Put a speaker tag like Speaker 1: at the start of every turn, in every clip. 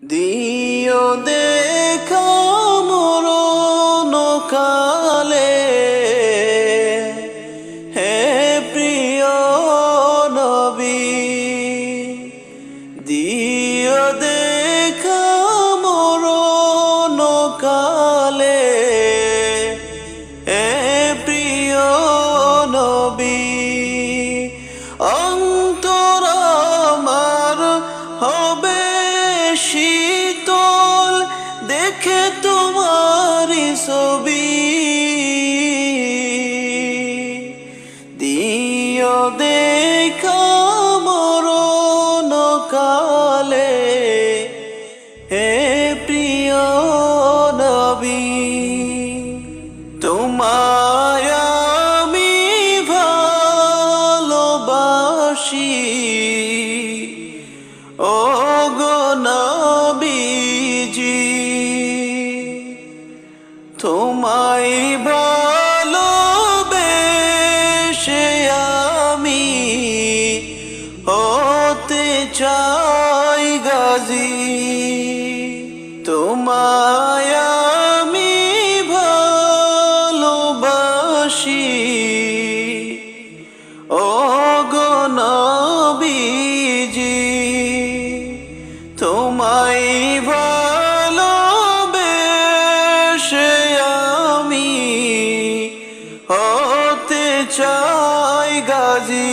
Speaker 1: দিও দেখা মরণ কালে হে প্রিয় নবী দিও দেখা মরণ কালে হে প্রিয় নবী মরণ কালে হে প্রিয় নবী তোমায় আমি ভালোবাসি। ও গো নবীজি তোমায় ভালোবেসে আমি হতে চাই গাজী। তোমায় আমি ভালোবাসি। ও গো নবীজি, তোমায় ভালোবেসে আমি হতে চাই গাজী।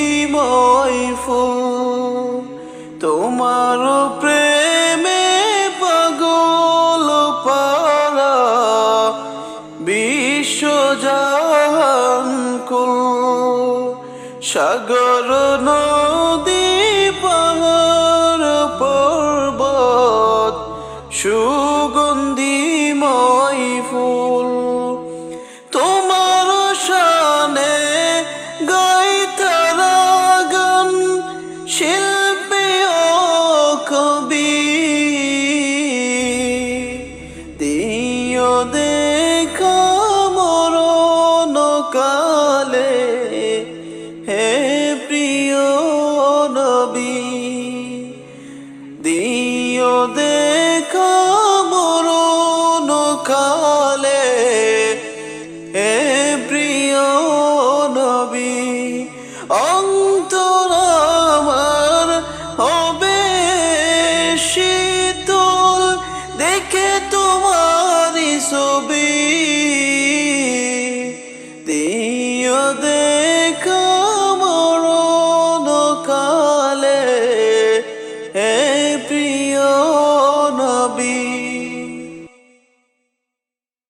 Speaker 1: ফুল তোমার প্রেমে পাগল পারা বিশ্ব জাহান কুল সাগর নদী দেখা মরণ কালে হে প্রিয় নবী দিও দেখা তোমারি ছবি